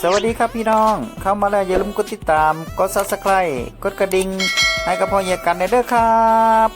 สวัสดีครับพี่น้อง เข้ามาแล้วอย่าลืมกดติดตาม กด subscribe กดกระดิ่งให้กับพ่อเฮียกันในเด้อครับ